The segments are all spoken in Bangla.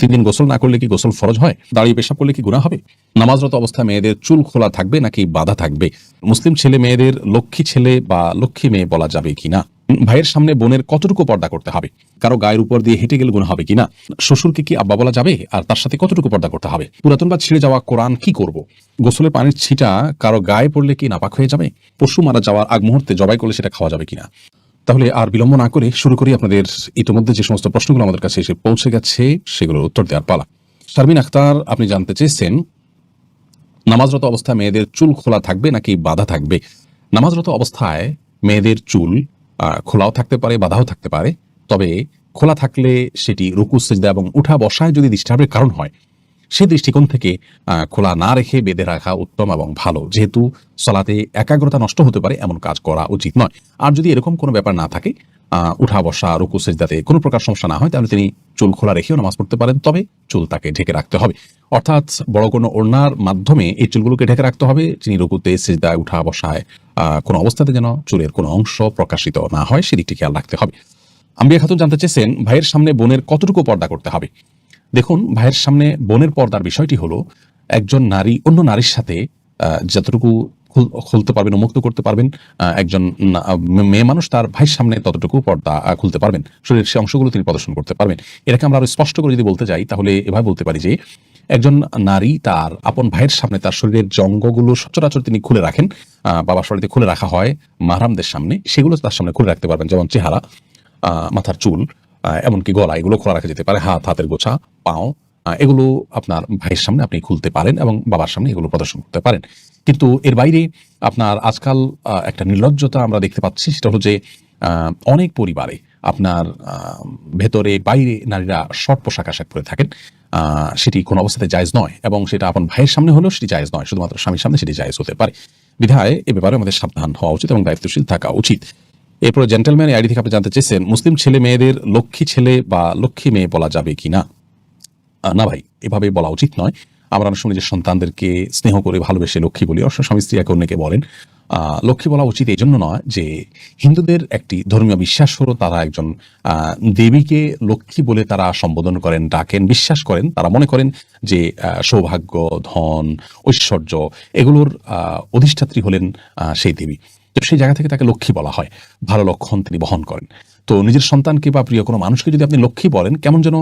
তিন দিন গোসল না করলে কি গোসল ফরজ হয়? দাঁড়িয়ে পেশাব করলে কি গুণা হবে? নামাজরত অবস্থায় মেয়েদের চুল খোলা থাকবে নাকি বাধা থাকবে? মুসলিম ছেলে মেয়েদের লক্ষ্মী ছেলে বা লক্ষ্মী মেয়ে বলা যাবে কিনা ভাইয়ের সামনে বোনের কতটুকু পর্দা করতে হবে? কারও গায়ের উপর দিয়ে হেঁটে গেলে গুণ হবে কিনা শ্বশুরকে কি আব্বা বলা যাবে? আর তার সাথে কতটুকু পর্দা করতে হবে? পুরাতন বা ছিঁড়ে যাওয়া কোরআন কি করব? গোসলের পানির ছিটা কারও গায়ে পড়লে কি নাপাক হয়ে যাবে? পশু মারা যাওয়ার আগ মুহূর্তে জবাই করলে সেটা খাওয়া যাবে কিনা তাহলে আর বিলম্ব না করে শুরু করি আপনাদের ইতিমধ্যে যে সমস্ত প্রশ্নগুলো আমাদের কাছে এসে পৌঁছে গেছে, সেগুলোর উত্তর দেওয়ার পালা। শারমিন আখতার, আপনি জানতে চেয়েছেন, নামাজরত অবস্থায় মেয়েদের চুল খোলা থাকবে নাকি বাধা থাকবে? নামাজরত অবস্থায় মেয়েদের চুল খোলাও থাকতে পারে, বাধাও থাকতে পারে। তবে খোলা থাকলে সেটি রুকু সেজদা এবং উঠা বসায় যদি ডিস্টার্বের কারণ হয় সে দৃষ্টিকোণ থেকে খোলা না রেখে বেঁধে রাখা উত্তম এবং ভালো। যেহেতু সলাতে একাগ্রতা নষ্ট হতে পারে, এমন কাজ করা উচিত নয়। আর যদি এরকম কোনো ব্যাপার না থাকে উঠা, বসা, রুকু, সেজদাতে কোনো প্রকার সমস্যা না হয়, তাহলে তিনি চুল খোলা রেখেও নামাজ পড়তে পারেন, তবে চুল তাকে ঢেকে রাখতে হবে। অর্থাৎ বড় কোনো ওড়নার মাধ্যমে এই চুলগুলোকে ঢেকে রাখতে হবে তিনি রুকুতে, সেজদায়, উঠা, বসায় কোনো অবস্থাতে যেন চুলের কোনো অংশ প্রকাশিত না হয়, সেদিকটি খেয়াল রাখতে হবে। আম্বিয়া খাতুন জানতে চেয়েছেন, ভাইয়ের সামনে বোনের কতটুকু পর্দা করতে হবে? দেখুন, ভাইয়ের সামনে বোনের পর্দার বিষয়টি হলো, একজন নারী অন্য নারীর সাথে যতটুকু খুলতে পারবেন, উন্মুক্ত করতে পারবেন একজন মেয়ে মানুষ তার ভাইয়ের সামনে ততটুকু পর্দা খুলতে পারবেন। শরীরের সে অংশগুলো তিনি প্রদর্শন করতে পারবেন। এটাকে আমরা আরও স্পষ্ট করে যদি বলতে যাই, তাহলে এভাবে বলতে পারি যে, একজন নারী তার আপন ভাইয়ের সামনে তার শরীরের জঙ্গগুলো সচরাচর তিনি খুলে রাখেন বাবার শরীরে খুলে রাখা হয় মাহারামদের সামনে, সেগুলো তার সামনে খুলে রাখতে পারবেন, যেমন চেহারা মাথার চুল এমনকি গলা এগুলো খোলা রাখা যেতে পারে, হাত, হাতের গোছা, পাও এগুলো আপনার ভাইয়ের সামনে আপনি খুলতে পারেন এবং বাবার সামনে এগুলো প্রদর্শন করতে পারেন। কিন্তু এর বাইরে আপনার আজকাল একটা নির্লজ্জতা আমরা দেখতে পাচ্ছি, সেটা হলো যে অনেক পরিবারে আপনার ভেতরে বাইরে নারীরা শর্ট পোশাক আশাক পরে থাকেন। সেটি কোনো অবস্থাতে জায়জ নয় এবং সেটা আপন ভাইয়ের সামনে হলেও সেটি জায়েজ নয়, শুধুমাত্র স্বামীর সামনে সেটি জায়েজ হতে পারে। বিধায় এ ব্যাপারে আমাদের সাবধান হওয়া উচিত এবং দায়িত্বশীল থাকা উচিত। এরপর জেন্টেলম্যান আইডি থেকে আপনি জানতে চেয়েছেন মুসলিম ছেলে মেয়েদের লক্ষ্মী ছেলে বা লক্ষ্মী মেয়ে বলা যাবে কিনা? আহ, না ভাই এভাবে বলা উচিত নয়। আমরা অনেক সময় যে সন্তানদেরকে স্নেহ করে ভালোবেসে লক্ষ্মী বলি। অবশ্য স্বামী স্ত্রী একে অন্যকে বলেন। লক্ষ্মী বলা উচিত এই জন্য নয় যে হিন্দুদের একটি ধর্মীয় বিশ্বাস হলো তারা একজন দেবীকে লক্ষ্মী বলে তারা সম্বোধন করেন ডাকেন বিশ্বাস করেন। তারা মনে করেন যে সৌভাগ্য ধন ঐশ্বর্য এগুলোর অধিষ্ঠাত্রী হলেন সেই দেবী। তো সেই জায়গা থেকে তাকে লক্ষ্মী বলা হয়। ভালো লক্ষণ তিনি বহন করেন। তো নিজের সন্তানকে বা প্রিয় কোনো মানুষকে যদি আপনি লক্ষ্মী বলেন, কেমন যেন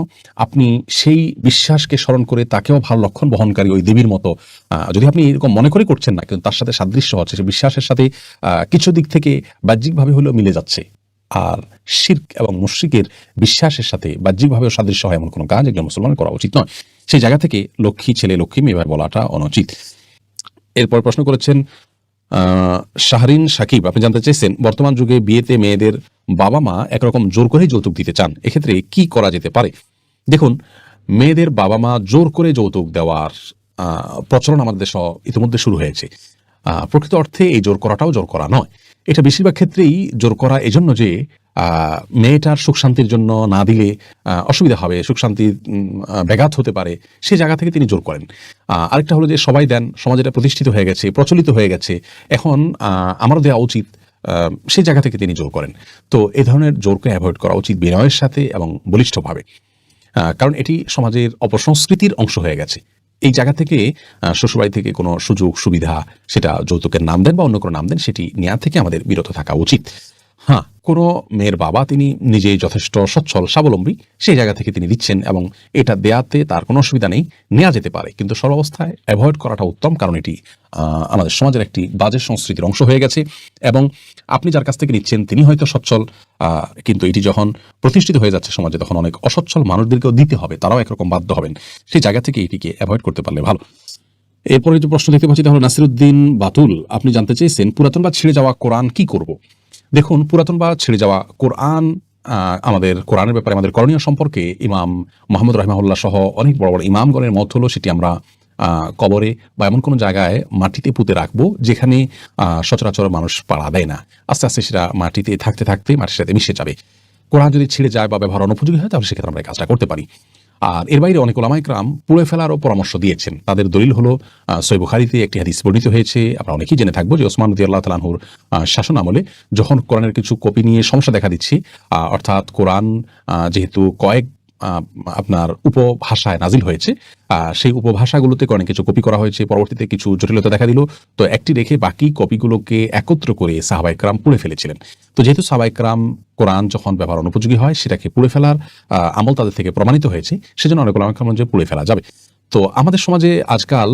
আপনি সেই বিশ্বাসকে স্মরণ করে তাকেও ভালো লক্ষণ বহনকারী ওই দেবীর মতো যদি আপনি এরকম মনে করে করছেন না, কিন্তু তার সাথে সাদৃশ্য হচ্ছে, সে বিশ্বাসের সাথে কিছু দিক থেকে বাহ্যিকভাবে হলেও মিলে যাচ্ছে। আর শির্ক এবং মুশ্রিকের বিশ্বাসের সাথে বাহ্যিকভাবেও সাদৃশ্য হয় এমন কোনো কাজ একজন মুসলমানের করা উচিত নয়। সেই জায়গা থেকে লক্ষ্মী ছেলে লক্ষ্মী মেয়ে বলাটা অনুচিত। এরপর প্রশ্ন করেছেন শাহরিন সাকিব, আপনি জানতে চাইছেন বর্তমান যুগে বিয়েতে মেয়েদের বাবা মা একরকম জোর করেই যৌতুক দিতে চান। এক্ষেত্রে কি করা যেতে পারে? দেখুন, মেয়েদের বাবা মা জোর করে যৌতুক দেওয়ার প্রচলন আমাদের দেশ ইতিমধ্যে শুরু হয়েছে। প্রকৃত অর্থে এই জোর করাটাও জোর করা নয়। এটা বেশিরভাগ ক্ষেত্রেই জোর করা এজন্য যে মেয়েটার সুখ শান্তির জন্য না দিলে অসুবিধা হবে সুখ আহ, ব্যাঘাত হতে পারে সে জায়গা থেকে তিনি জোর করেন। আরেকটা হলো যে সবাই দেন সমাজে এটা প্রতিষ্ঠিত হয়ে গেছে প্রচলিত হয়ে গেছে। এখন আমারও দেওয়া উচিত সেই জায়গা থেকে তিনি জোর করেন। তো এ ধরনের জোরকে অ্যাভয়েড করা উচিত বিনয়ের সাথে এবং বলিষ্ঠভাবে। কারণ এটি সমাজের অপসংস্কৃতির অংশ হয়ে গেছে। এই জায়গা থেকে শ্বশুরবাড়ি থেকে কোনো সুযোগ সুবিধা সেটা যৌতুকের নাম দেন বা অন্য কোনো নাম দেন সেটি নেওয়া থেকে আমাদের বিরত থাকা উচিত। হ্যাঁ কোনো মেয়ের বাবা তিনি নিজেই যথেষ্ট সচ্ছল, স্বাবলম্বী, সেই জায়গা থেকে তিনি দিচ্ছেন এবং এটা দেয়াতে তার কোনো অসুবিধা নেই নেওয়া যেতে পারে। কিন্তু সর্বাবস্থায় অ্যাভয়েড করাটা উত্তম, কারণ এটি আমাদের সমাজের একটি বাজে সংস্কৃতির অংশ হয়ে গেছে এবং আপনি যার কাছ থেকে নিচ্ছেন তিনি হয়তো সচ্ছল কিন্তু এটি যখন প্রতিষ্ঠিত হয়ে যাচ্ছে সমাজে তখন অনেক অসচ্ছল মানুষদেরকেও দিতে হবে, তারাও একরকম বাধ্য হবেন। সেই জায়গা থেকে এটিকে অ্যাভয়েড করতে পারলে ভালো। এরপরে যে প্রশ্ন দেখতে পাচ্ছি, তাহলে নাসিরুদ্দিন বাতুল, আপনি জানতে চেয়েছেন, পুরাতন বা ছিঁড়ে যাওয়া কোরআন কি করব? দেখুন, পুরাতন বা ছেড়ে যাওয়া কোরআন আমাদের কোরআনের ব্যাপারে আমাদের করণীয় সম্পর্কে ইমাম মোহাম্মদ রহমাউল্লাহ সহ অনেক বড় বড় ইমামগণের মত হলো সেটি আমরা কবরে বা এমন কোনো জায়গায় মাটিতে পুঁতে রাখব যেখানে সচরাচর মানুষ পাড়া দেয় না। আস্তে আস্তে সেটা মাটিতে থাকতে থাকতে মাটির সাথে মিশে যাবে। কোরআন যদি ছিঁড়ে যায় বা ব্যবহার অনুপযোগী হয় তাহলে সেক্ষেত্রে আমরা কাজটা করতে পারি। আর এর বাইরে অনেক ওলামাইকরাম পুড়ে ফেলারও পরামর্শ দিয়েছেন। তাদের দলিল হলো সৈব খারিতে একটি হাদিস বর্ণিত হয়েছে, আমরা অনেকেই জেনে থাকব যে ওসমান রদি আল্লাহ তালাহুর শাসন আমলে যখন কোরআনের কিছু কপি নিয়ে সমস্যা দেখা দিচ্ছে অর্থাৎ কোরআন যেহেতু কয়েক আপনার উপভাষায় নাজিল হয়েছে। সেই উপভাষাগুলোতে অনেক কিছু কপি করা হয়েছে। পরবর্তীতে কিছু জটিলতা দেখা দিল। তো একটি রেখে বাকি কপিগুলোকে একত্র করে সাহাবাইকরাম পুড়ে ফেলেছিলেন। তো যেহেতু সাহাবাইকরাম কোরআন যখন ব্যবহার অনুপযোগী হয়, সেটাকে পুড়ে ফেলার আমল তাদের থেকে প্রমাণিত হয়েছে। সেজন্য অনেক ওলামাকরাম যে পুড়ে ফেলা যাবে। তো আমাদের সমাজে আজকাল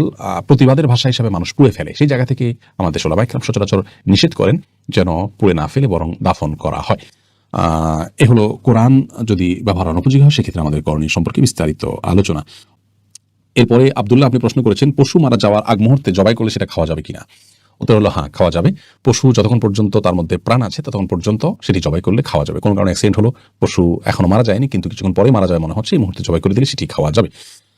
প্রতিবাদের ভাষা হিসাবে মানুষ পুড়ে ফেলে। সেই জায়গা থেকে আমাদের সোলাবাইকরাম সচরাচর নিষেধ করেন যেন পুড়ে না ফেলে বরং দাফন করা হয়। এ হলো কোরআন যদি ব্যবহার অনুপযোগী হয়, সেক্ষেত্রে আমাদের করণীয় সম্পর্কে বিস্তারিত আলোচনা। এরপরে আবদুল্লাহ আপনি প্রশ্ন করেছেন, পশু মারা যাওয়ার আগ মুহূর্তে জবাই করলে সেটা খাওয়া যাবে কিনা? উত্তর হলো হ্যাঁ খাওয়া যাবে। পশু যতক্ষণ পর্যন্ত তার মধ্যে প্রাণ আছে, ততক্ষণ পর্যন্ত সেটি জবাই করলে খাওয়া যাবে। কোনো কারণে অ্যাক্সিডেন্ট হলো, পশু এখনও মারা যায়নি, কিন্তু কিছুক্ষণ পরে মারা যায় মনে হচ্ছে, এই মুহূর্তে জবাই করে দিলে সেটি খাওয়া যাবে।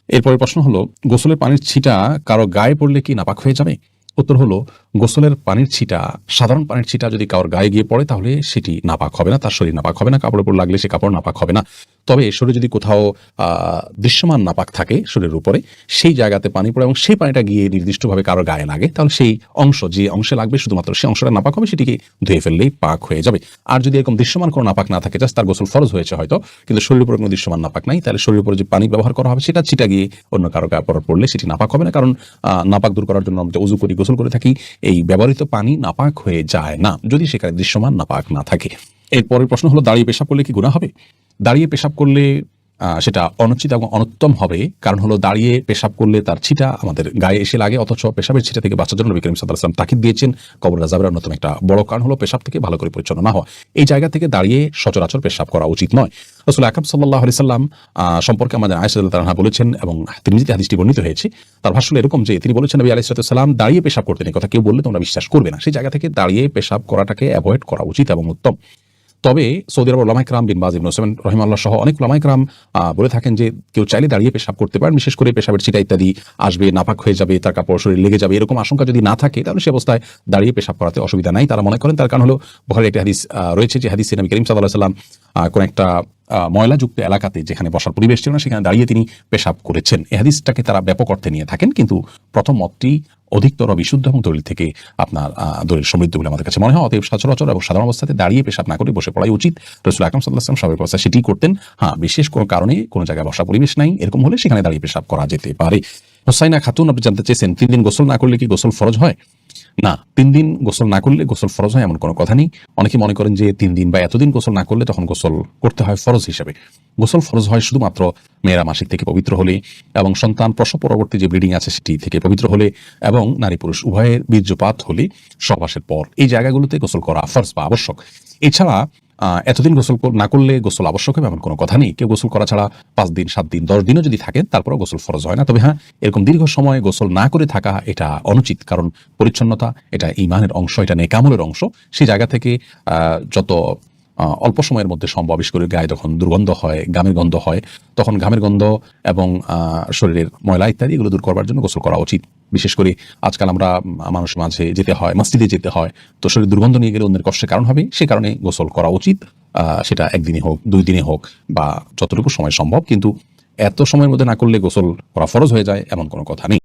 এরপরে প্রশ্ন হলো, গোসলের পানির ছিটা কারও গায়ে পড়লে কি নাপাক হয়ে যাবে? উত্তর হলো, গোসলের পানির ছিটা, সাধারণ পানির ছিটা যদি কারোর গায়ে গিয়ে পড়ে, তাহলে সেটি নাপাক হবে না, তার শরীর নাপাক হবে না, কাপড়ের উপর লাগলে সে কাপড় নাপাক হবে না। তবে শরীরে যদি কোথাও দৃশ্যমান নাপাক থাকে শরীরের উপরে, সেই জায়গাতে পানি পড়ে এবং সেই পানিটা গিয়ে নির্দিষ্টভাবে কারও গায়ে লাগে তাহলে সেই অংশ, যে অংশে লাগবে শুধুমাত্র সেই অংশটা নাপাক হবে, সেটিকে ধুয়ে ফেললেই পাক হয়ে যাবে। আর যদি এরকম দৃশ্যমান কোনো নাপাক না থাকে, জাস্ট তার গোসল ফরজ হয়েছে হয়তো, কিন্তু শরীরের উপরে কোনো দৃশ্যমান নাপাক নাই, তাহলে শরীরের উপরে যে পানি ব্যবহার করা হবে, সেটা ছিটা গিয়ে অন্য কারও গায়ে পড়া পড়লে সেটি নাপাক হবে না। কারণ নাপাক দূর করার জন্য আমরা উজু করি, গোসল করে থাকি, এই ব্যবহৃত পানি নাপাক হয়ে যায় না, যদি সেখানে দৃশ্যমান নাপাক না থাকে। এরপরের প্রশ্ন হলো, দাঁড়িয়ে পেশাব করলে কি গুণা হবে? দাঁড়িয়ে পেশাব করলে সেটা অনুচিত এবং অনুত্তম হবে। কারণ হলো দাঁড়িয়ে পেশাব করলে তার ছিটা আমাদের গায়ে এসে লাগে, অথচ পেশাবের ছিটা থেকে বাঁচার জন্য নবী করিম সাল্লাহ সাল্লাম তাকিদ দিয়েছেন। কবর রাজাবের অন্যতম একটা বড় কারণ হলো পেশাব থেকে ভালো করে পরিচ্ছন্ন না হওয়া। এই জায়গা থেকে দাঁড়িয়ে সচরাচর পেশাব করা উচিত নয়। রসুল আকাব সাল্লাহ আলি সাল্লাম সম্পর্কে আমাদের তারা বলেছেন এবং তিনি যে হাদিসটি বর্ণিত হয়েছে, তার ভাষ্য এরকম যে তিনি বলেছেন, নবী আলাইসালাম দাঁড়িয়ে পেশাব করতেন। কথা কেউ বললে তোমরা বিশ্বাস করবে না। সেই জায়গা থেকে দাঁড়িয়ে পেশাব করাটাকে অ্যাভয়েড করা উচিত এবং উত্তম। তবে সৌদি আরব ওলামাইকরাম বিন বাজিব নোসেমেন রহিমাল্লাহ সহ অনেক ওলামাইকরাম বলে থাকেন যে কেউ চাইলে দাঁড়িয়ে পেশাব করতে পারেন, বিশেষ করে পেশাবের ছিটা ইত্যাদি আসবে নাপাক হয়ে যাবে, তার কাপড় শরীর লেগে যাবে, এরকম আশঙ্কা যদি না থাকে, তাহলে সে অবস্থায় দাঁড়িয়ে পেশাব করাতে অসুবিধা নাই। তারা মনে করেন তার কারণ হলো বখারি একটা হাদিস রয়েছে যে হাদিস নবী করিম সাল্লাহ সাল্লাম কোন একটা ময়লাযুক্ত এলাকাতে যেখানে বসার পরিবেশ ছিল না, সেখানে দাঁড়িয়ে তিনি পেশাব করেছেন। এই হাদিসটাকে তারা ব্যাপক অর্থে নিয়ে থাকেন, কিন্তু প্রথম মতটি অধিকতর বিশুদ্ধ এবং দলিল থেকে আপনার দলিল সমৃদ্ধ বলে আমাদের কাছে মনে হয়। অতএব সচরাচর এবং সাধারণ অবস্থাতে দাঁড়িয়ে পেশাব না করে বসে পড়াই উচিত। রসুল আকরম সাল্লাহাম সবাই অবস্থা সেটি করতেন। হ্যাঁ বিশেষ কোনো কারণে কোনো জায়গায় বসা পরিবেশ নাই। এরকম হলে সেখানে দাঁড়িয়ে পেশাব করা যেতে পারে। হোসাইনা খাতুন আপনি জানতে চেয়েছেন তিন দিন গোসল না করলে কি গোসল ফরজ হয়? না, তিন দিন গোসল না করলে গোসল ফরজ হয় এমন কোনো কথা নেই। অনেকে মনে করেন যে তিন দিন বা এতদিন গোসল না করলে তখন গোসল করতে হয় ফরজ হিসেবে। গোসল ফরজ হয় শুধুমাত্র মেয়েরা মাসিক থেকে পবিত্র হলে এবং সন্তান প্রসব পরবর্তী যে ব্লিডিং আছে সেটি থেকে পবিত্র হলে এবং নারী পুরুষ উভয়ের বীর্যপাত হলে সহবাসের পর এই জায়গাগুলোতে গোসল করা ফরজ বা আবশ্যক। এছাড়া এতদিন গোসল না করলে গোসল আবশ্যক হবে, এমন কোনো কথা নেই। কেউ গোসল করা ছাড়া পাঁচ দিন, সাত দিন, দশ দিনও যদি থাকেন তারপরেও গোসল ফরজ হয় না। তবে হ্যাঁ এরকম দীর্ঘ সময় গোসল না করে থাকা, এটা অনুচিত। কারণ পরিচ্ছন্নতা, এটা ইমানের অংশ, এটা নেকামলের অংশ। সেই জায়গা থেকে যত অল্প সময়ের মধ্যে সম্ভব। বিশেষ করে গায়ে যখন দুর্গন্ধ হয় গামের গন্ধ হয়, তখন ঘামের গন্ধ এবং শরীরের ময়লা ইত্যাদি এগুলো দূর করবার জন্য গোসল করা উচিত। বিশেষ করে আজকাল আমরা মানুষ মাঝে যেতে হয়, মসজিদে যেতে হয়, তো শরীর দুর্গন্ধ নিয়ে গেলে অন্যের কষ্টের কারণ হবে, সে কারণে গোসল করা উচিত। সেটা একদিনে হোক, দুই দিনে হোক বা যতটুকু সময় সম্ভব, কিন্তু এত সময়ের মধ্যে না করলে গোসল করা ফরজ হয়ে যায়, এমন কোনো কথা নেই।